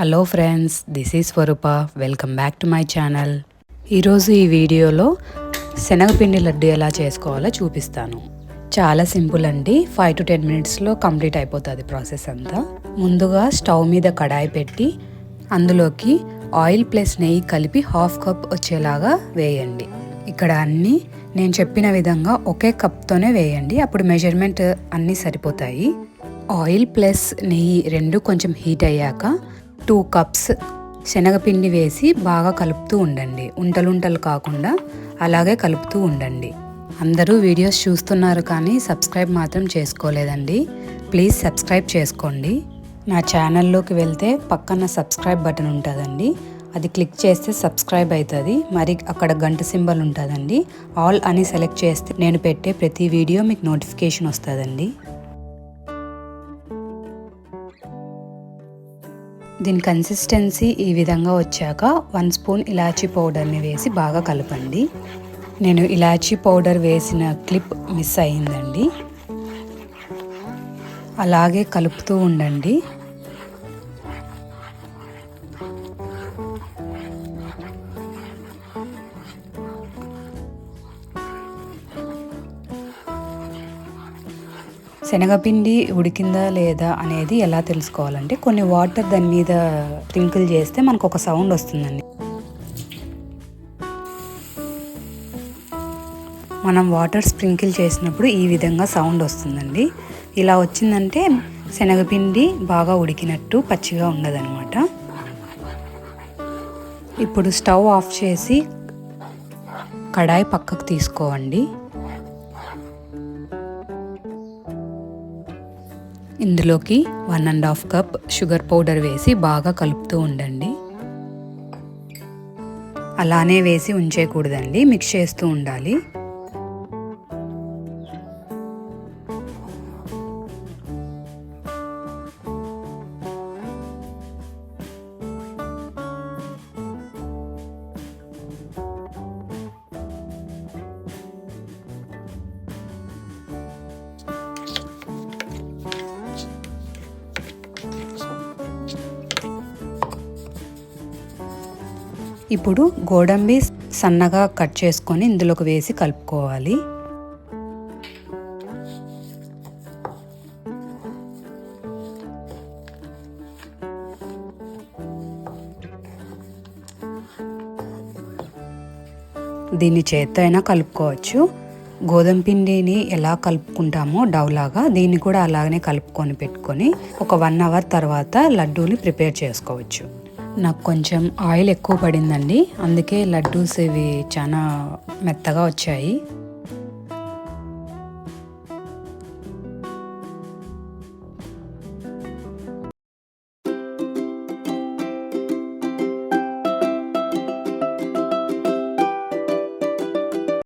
Hello friends this is Swarupa welcome back to my channel ఈరోజు ఈ వీడియోలో శనగపిండి లడ్డు ఎలా చేసుకోవాలో చూపిస్తాను. చాలా సింపుల్ అండి. ఫైవ్ టు టెన్ మినిట్స్లో కంప్లీట్ అయిపోతుంది ప్రాసెస్ అంతా. ముందుగా స్టవ్ మీద కడాయి పెట్టి అందులోకి ఆయిల్ ప్లస్ నెయ్యి కలిపి హాఫ్ కప్ వచ్చేలాగా వేయండి. ఇక్కడ అన్నీ నేను చెప్పిన విధంగా ఒకే కప్తోనే వేయండి. అప్పుడు మెజర్మెంట్ అన్నీ సరిపోతాయి. ఆయిల్ ప్లస్ నెయ్యి రెండు కొంచెం హీట్ అయ్యాక టూ కప్స్ శనగపిండి వేసి బాగా కలుపుతూ ఉండండి. ఉంటలుంటలు కాకుండా అలాగే కలుపుతూ ఉండండి. అందరూ వీడియోస్ చూస్తున్నారు కానీ సబ్స్క్రైబ్ మాత్రం చేసుకోలేదండి. ప్లీజ్ సబ్స్క్రైబ్ చేసుకోండి. నా ఛానల్లోకి వెళ్తే పక్కన సబ్స్క్రైబ్ బటన్ ఉంటుందండి. అది క్లిక్ చేస్తే సబ్స్క్రైబ్ అవుతుంది మరి అక్కడ గంట సింబల్ ఉంటుందండి. ఆల్ అని సెలెక్ట్ చేస్తే నేను పెట్టే ప్రతి వీడియో మీకు నోటిఫికేషన్ వస్తుందండి. దీని కన్సిస్టెన్సీ ఈ విధంగా వచ్చాక వన్ స్పూన్ ఇలాచీ పౌడర్ని వేసి బాగా కలపండి. నేను ఇలాచీ పౌడర్ వేసిన క్లిప్ మిస్ అయ్యిందండి. అలాగే కలుపుతూ ఉండండి. శనగపిండి ఉడికిందా లేదా అనేది ఎలా తెలుసుకోవాలంటే కొన్ని వాటర్ దాని మీద స్ప్రింకిల్ చేస్తే మనకు ఒక సౌండ్ వస్తుందండి. మనం వాటర్ స్ప్రింకిల్ చేసినప్పుడు ఈ విధంగా సౌండ్ వస్తుందండి. ఇలా వచ్చిందంటే శనగపిండి బాగా ఉడికినట్టు పచ్చిగా ఉండదన్నమాట. ఇప్పుడు స్టవ్ ఆఫ్ చేసి కడాయి పక్కకు తీసుకోండి ఇందులోకి one and half cup sugar powder వేసి బాగా కలుపుతూ ఉండండి. అలానే వేసి ఉంచేయకూడదండి మిక్స్ చేస్తూ ఉండాలి. ఇప్పుడు గోడంబి సన్నగా కట్ చేసుకొని ఇందులోకి వేసి కలుపుకోవాలి. దీన్ని చేత్తో అయినా కలుపుకోవచ్చు. గోధుమ పిండిని ఎలా కలుపుకుంటామో డౌలాగా దీన్ని కూడా అలాగనే కలుపుకొని పెట్టుకొని ఒక వన్ అవర్ తర్వాత లడ్డూని ప్రిపేర్ చేసుకోవచ్చు. నాకు కొంచెం ఆయిల్ ఎక్కువ పడిందండి. అందుకే లడ్డూస్ ఇవి చాలా మెత్తగా వచ్చాయి.